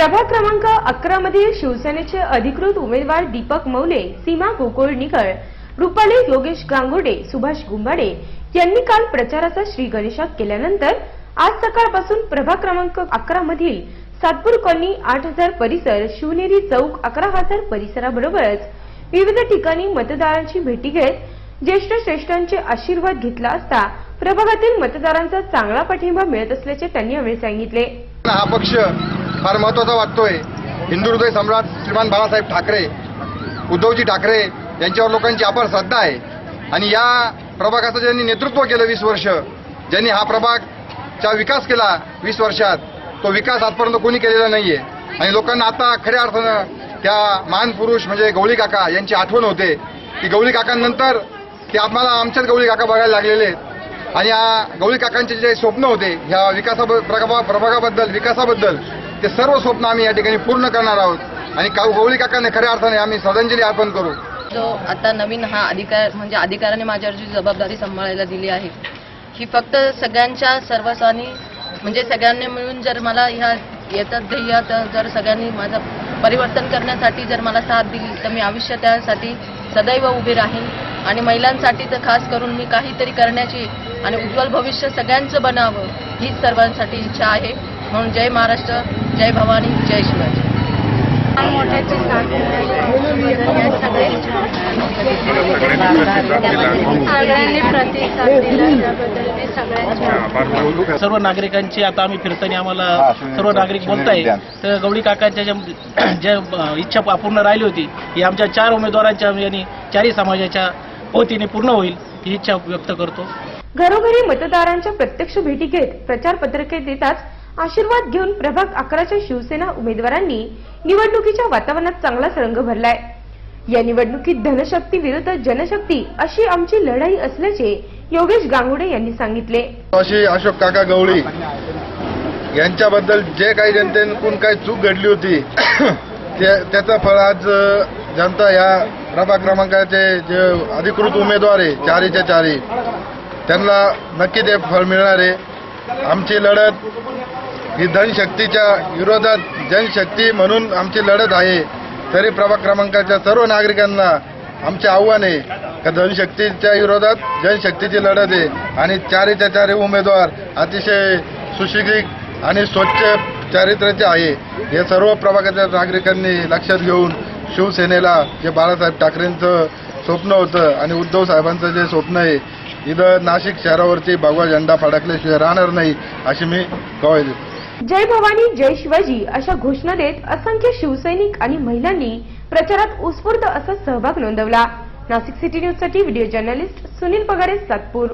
प्रभाग क्रमांक अकरा मधील शिवसेनेचे अधिकृत उमेदवार दीपक मौले सीमा गोकुळनिकर रुपाली योगेश गांगोडे सुभाष गुंबाडे यांनी काल प्रचाराचा श्रीगणेशात केल्यानंतर आज सकाळपासून प्रभाग क्रमांक अकरा मधील सातपूर कॉलनी आठ हजार परिसर शिवनेरी चौक अकरा हजार परिसराबरोबरच विविध ठिकाणी मतदारांची भेटी घेत ज्येष्ठ श्रेष्ठांचे आशीर्वाद घेतला असता प्रभागातील मतदारांचा चांगला पाठिंबा मिळत असल्याचे त्यांनी यावेळी सांगितले. हा पक्ष फार महत्त्वाचा वाटतोय. हिंदू हृदय सम्राट श्रीमान बाळासाहेब ठाकरे उद्धवजी ठाकरे यांच्यावर लोकांची अपार श्रद्धा आहे. आणि या प्रभागाचं ज्यांनी नेतृत्व केलं वीस वर्ष ज्यांनी हा प्रभागचा विकास केला वीस वर्षात तो विकास आजपर्यंत कोणी केलेला नाही आहे आणि लोकांना आता खऱ्या अर्थानं त्या महान पुरुष म्हणजे गवळी काका यांची आठवण होते. की गवळी काकांनंतर ते आम्हाला आमच्याच गवळी काका बघायला लागलेले आहेत. आणि या गवळी काकांचे जे स्वप्न होते ह्या विकासा प्रभा प्रभागाबद्दल विकासाबद्दल ते सर्व स्वप्न आम्ही या ठिकाणी पूर्ण करणार आहोत. आणि का- गवळी काकांना खऱ्या अर्थाने आम्ही श्रद्धांजली अर्पण करू. जो आता नवीन हा अधिकार म्हणजे अधिकाराने माझ्यावर जी जबाबदारी सांभाळायला दिली आहे. ही फक्त सगळ्यांच्या सर्वस्वानी म्हणजे सगळ्यांनी मिळून जर मला ह्या येतात ध्येयात जर सगळ्यांनी माझं परिवर्तन करण्यासाठी जर मला साथ दिली तर मी आयुष्य त्यासाठी सदैव उभी राहीन. आणि महिलांसाठी तर खास करून मी काहीतरी करण्याची आणि उज्ज्वल भविष्य सगळ्यांचं बनावं हीच सर्वांसाठी इच्छा आहे. म्हणून जय महाराष्ट्र जय भवानी जय शिवाजी. मोठ्याची साथ या सगळ्यांची सगळ्यांनी प्रतिसाद दिला त्याबद्दल मी सगळ्यांचे सर्व नागरिकांची आता आम्ही फिरताना आम्हाला सर्व नागरिक बोलताय तर गवळी काकांच्या ज्या ज्या इच्छा अपूर्ण राहिली होती ही आमच्या चार उमेदवारांच्या यांनी चारही समाजाच्या वतीने पूर्ण होईल ही इच्छा व्यक्त करतो. घरोघरी मतदारांच्या प्रत्यक्ष भेटी घेत प्रचार पत्रके देताच आशीर्वाद घेऊन प्रभाग अकराच्या शिवसेना उमेदवारांनी निवडणुकीच्या वातावरणात चांगलाच रंग भरलाय. या निवडणुकीत धनशक्ती विरुद्ध जनशक्ती अशी आमची लढाई असल्याचे योगेश गांगुडे यांनी सांगितले. अशी अशोक काका गवळी यांच्याबद्दल जे काही जनतेकडून काही चूक घडली होती त्याचा फळ आज जनता या प्रभाग क्रमांकाचे जे अधिकृत उमेदवार आहे चारीच्या चारी त्यांना नक्की ते फळ मिळणार आहे. आमची लढत ही धनशक्तीच्या विरोधात जनशक्ती म्हणून आमची लढत आहे. तरी प्रभाग क्रमांकाच्या सर्व नागरिकांना आमचे आव्हान आहे का धनशक्तीच्या विरोधात जनशक्तीची लढत आहे. आणि चारीच्या चारी उमेदवार अतिशय सुशिक्षित आणि स्वच्छ चारित्र्याचे आहे. हे सर्व प्रभागाच्या नागरिकांनी लक्षात घेऊन शिवसेनेला जे बाळासाहेब ठाकरेंचं स्वप्न होतं आणि उद्धव साहेबांचं जे स्वप्न आहे इथं नाशिक शहरावरती भगवा झेंडा फडकल्याशिवाय राहणार नाही अशी मी गवाही जय भवानी जय शिवाजी अशा घोषणा देत असंख्य शिवसैनिक आणि महिलांनी प्रचारात उत्स्फूर्त असा सहभाग नोंदवला. नाशिक सिटी न्यूजसाठी व्हिडिओ जर्नलिस्ट सुनील पगारे सातपूर.